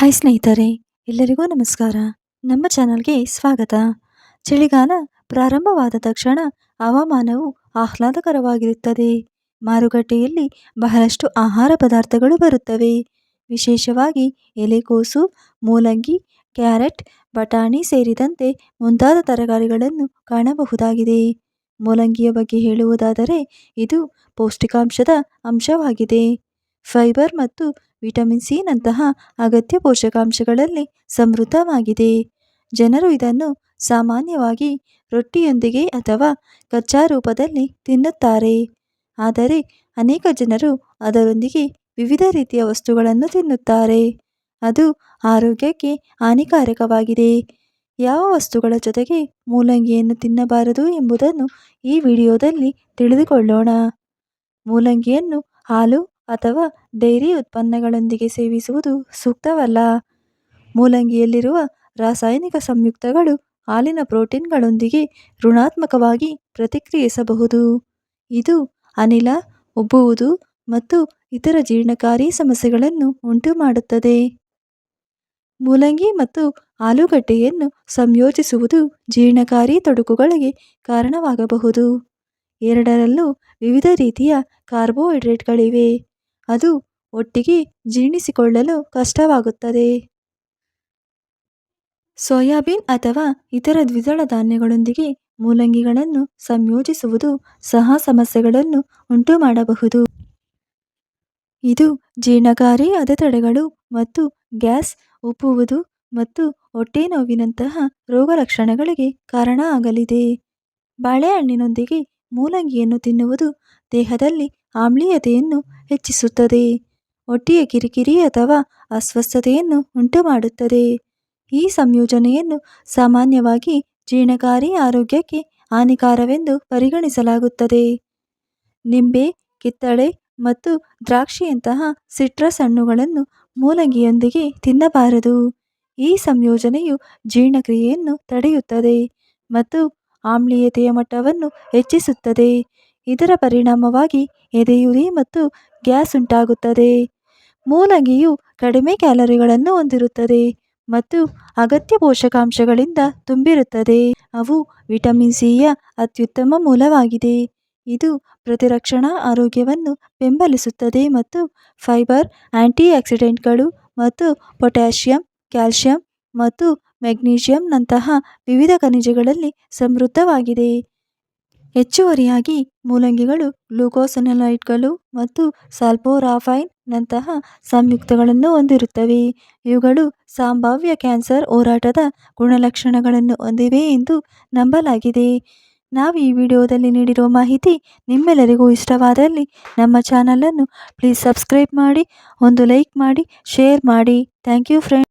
Hi ಸ್ನೇಹಿತರೆ, ಎಲ್ಲರಿಗೂ ನಮಸ್ಕಾರ. ನಮ್ಮ ಚಾನಲ್ಗೆ ಸ್ವಾಗತ. ಚಳಿಗಾಲ ಪ್ರಾರಂಭವಾದ ತಕ್ಷಣ ಹವಾಮಾನವು ಆಹ್ಲಾದಕರವಾಗಿರುತ್ತದೆ. ಮಾರುಕಟ್ಟೆಯಲ್ಲಿ ಬಹಳಷ್ಟು ಆಹಾರ ಪದಾರ್ಥಗಳು ಬರುತ್ತವೆ. ವಿಶೇಷವಾಗಿ ಎಲೆಕೋಸು, ಮೂಲಂಗಿ, ಕ್ಯಾರೆಟ್, ಬಟಾಣಿ ಸೇರಿದಂತೆ ಮುಂತಾದ ತರಕಾರಿಗಳನ್ನು ಕಾಣಬಹುದಾಗಿದೆ. ಮೂಲಂಗಿಯ ಬಗ್ಗೆ ಹೇಳುವುದಾದರೆ ಇದು ಪೌಷ್ಟಿಕಾಂಶದ ಅಂಶವಾಗಿದೆ. ಫೈಬರ್ ಮತ್ತು ವಿಟಮಿನ್ ಸಿ ನಂತಹ ಅಗತ್ಯ ಪೋಷಕಾಂಶಗಳಲ್ಲಿ ಸಮೃದ್ಧವಾಗಿದೆ. ಜನರು ಇದನ್ನು ಸಾಮಾನ್ಯವಾಗಿ ರೊಟ್ಟಿಯೊಂದಿಗೆ ಅಥವಾ ಕಚ್ಚಾ ರೂಪದಲ್ಲಿ ತಿನ್ನುತ್ತಾರೆ. ಆದರೆ ಅನೇಕ ಜನರು ಅದರೊಂದಿಗೆ ವಿವಿಧ ರೀತಿಯ ವಸ್ತುಗಳನ್ನು ತಿನ್ನುತ್ತಾರೆ. ಅದು ಆರೋಗ್ಯಕ್ಕೆ ಹಾನಿಕಾರಕವಾಗಿದೆ. ಯಾವ ವಸ್ತುಗಳ ಜೊತೆಗೆ ಮೂಲಂಗಿಯನ್ನು ತಿನ್ನಬಾರದು ಎಂಬುದನ್ನು ಈ ವಿಡಿಯೋದಲ್ಲಿ ತಿಳಿದುಕೊಳ್ಳೋಣ. ಮೂಲಂಗಿಯನ್ನು ಹಾಲು ಅಥವಾ ಡೈರಿ ಉತ್ಪನ್ನಗಳೊಂದಿಗೆ ಸೇವಿಸುವುದು ಸೂಕ್ತವಲ್ಲ. ಮೂಲಂಗಿಯಲ್ಲಿರುವ ರಾಸಾಯನಿಕ ಸಂಯುಕ್ತಗಳು ಹಾಲಿನ ಪ್ರೋಟೀನ್ಗಳೊಂದಿಗೆ ಋಣಾತ್ಮಕವಾಗಿ ಪ್ರತಿಕ್ರಿಯಿಸಬಹುದು. ಇದು ಅನಿಲ, ಉಬ್ಬುವುದು ಮತ್ತು ಇತರ ಜೀರ್ಣಕಾರಿ ಸಮಸ್ಯೆಗಳನ್ನು ಉಂಟುಮಾಡುತ್ತದೆ. ಮೂಲಂಗಿ ಮತ್ತು ಆಲೂಗಡ್ಡೆಯನ್ನು ಸಂಯೋಜಿಸುವುದು ಜೀರ್ಣಕಾರಿ ತೊಡಕುಗಳಿಗೆ ಕಾರಣವಾಗಬಹುದು. ಎರಡರಲ್ಲೂ ವಿವಿಧ ರೀತಿಯ ಕಾರ್ಬೋಹೈಡ್ರೇಟ್ಗಳಿವೆ. ಅದು ಒಟ್ಟಿಗೆ ಜೀರ್ಣಿಸಿಕೊಳ್ಳಲು ಕಷ್ಟವಾಗುತ್ತದೆ. ಸೋಯಾಬೀನ್ ಅಥವಾ ಇತರ ದ್ವಿದಳ ಧಾನ್ಯಗಳೊಂದಿಗೆ ಮೂಲಂಗಿಗಳನ್ನು ಸಂಯೋಜಿಸುವುದು ಸಹ ಸಮಸ್ಯೆಗಳನ್ನು ಉಂಟುಮಾಡಬಹುದು. ಇದು ಜೀರ್ಣಕಾರಿ ಅಡೆತಡೆಗಳು ಮತ್ತು ಗ್ಯಾಸ್ ಉಪ್ಪುವುದು ಮತ್ತು ಹೊಟ್ಟೆ ನೋವಿನಂತಹ ರೋಗಲಕ್ಷಣಗಳಿಗೆ ಕಾರಣ ಆಗಲಿದೆ. ಬಾಳೆಹಣ್ಣಿನೊಂದಿಗೆ ಮೂಲಂಗಿಯನ್ನು ತಿನ್ನುವುದು ದೇಹದಲ್ಲಿ ಆಮ್ಲೀಯತೆಯನ್ನು ಹೆಚ್ಚಿಸುತ್ತದೆ. ಹೊಟ್ಟೆಯ ಕಿರಿಕಿರಿ ಅಥವಾ ಅಸ್ವಸ್ಥತೆಯನ್ನು ಉಂಟುಮಾಡುತ್ತದೆ. ಈ ಸಂಯೋಜನೆಯನ್ನು ಸಾಮಾನ್ಯವಾಗಿ ಜೀರ್ಣಕಾರಿ ಆರೋಗ್ಯಕ್ಕೆ ಹಾನಿಕಾರವೆಂದು ಪರಿಗಣಿಸಲಾಗುತ್ತದೆ. ನಿಂಬೆ, ಕಿತ್ತಳೆ ಮತ್ತು ದ್ರಾಕ್ಷಿಯಂತಹ ಸಿಟ್ರಸ್ ಹಣ್ಣುಗಳನ್ನು ಮೂಲಂಗಿಯೊಂದಿಗೆ ತಿನ್ನಬಾರದು. ಈ ಸಂಯೋಜನೆಯು ಜೀರ್ಣಕ್ರಿಯೆಯನ್ನು ತಡೆಯುತ್ತದೆ ಮತ್ತು ಆಮ್ಲೀಯತೆಯ ಮಟ್ಟವನ್ನು ಹೆಚ್ಚಿಸುತ್ತದೆ. ಇದರ ಪರಿಣಾಮವಾಗಿ ಎದೆಯುರಿ ಮತ್ತು ಗ್ಯಾಸ್ ಉಂಟಾಗುತ್ತದೆ. ಮೂಲಂಗಿಯು ಕಡಿಮೆ ಕ್ಯಾಲರಿಗಳನ್ನು ಹೊಂದಿರುತ್ತದೆ ಮತ್ತು ಅಗತ್ಯ ಪೋಷಕಾಂಶಗಳಿಂದ ತುಂಬಿರುತ್ತದೆ. ಅವು ವಿಟಮಿನ್ ಸಿಯ ಅತ್ಯುತ್ತಮ ಮೂಲವಾಗಿದೆ. ಇದು ಪ್ರತಿರಕ್ಷಣಾ ಆರೋಗ್ಯವನ್ನು ಬೆಂಬಲಿಸುತ್ತದೆ ಮತ್ತು ಫೈಬರ್ ಆಂಟಿಆಕ್ಸಿಡೆಂಟ್ಗಳು ಮತ್ತು ಪೊಟ್ಯಾಷಿಯಂ ಕ್ಯಾಲ್ಷಿಯಂ ಮತ್ತು ಮೆಗ್ನೀಷಿಯಂನಂತಹ ವಿವಿಧ ಖನಿಜಗಳಲ್ಲಿ ಸಮೃದ್ಧವಾಗಿದೆ. ಹೆಚ್ಚುವರಿಯಾಗಿ ಮೂಲಂಗಿಗಳು, ಗ್ಲೂಕೋಸನಲೈಟ್ಗಳು ಮತ್ತು ಸಾಲ್ಪೋರಾಫೈನ್ನಂತಹ ಸಂಯುಕ್ತಗಳನ್ನು ಹೊಂದಿರುತ್ತವೆ. ಇವುಗಳು ಸಂಭಾವ್ಯ ಕ್ಯಾನ್ಸರ್ ಹೋರಾಟದ ಗುಣಲಕ್ಷಣಗಳನ್ನು ಹೊಂದಿವೆ ಎಂದು ನಂಬಲಾಗಿದೆ. ನಾವು ಈ ವಿಡಿಯೋದಲ್ಲಿ ನೀಡಿರುವ ಮಾಹಿತಿ ನಿಮ್ಮೆಲ್ಲರಿಗೂ ಇಷ್ಟವಾದಲ್ಲಿ ನಮ್ಮ ಚಾನಲನ್ನು ಪ್ಲೀಸ್ ಸಬ್ಸ್ಕ್ರೈಬ್ ಮಾಡಿ, ಒಂದು ಲೈಕ್ ಮಾಡಿ, ಶೇರ್ ಮಾಡಿ. Thank you friend.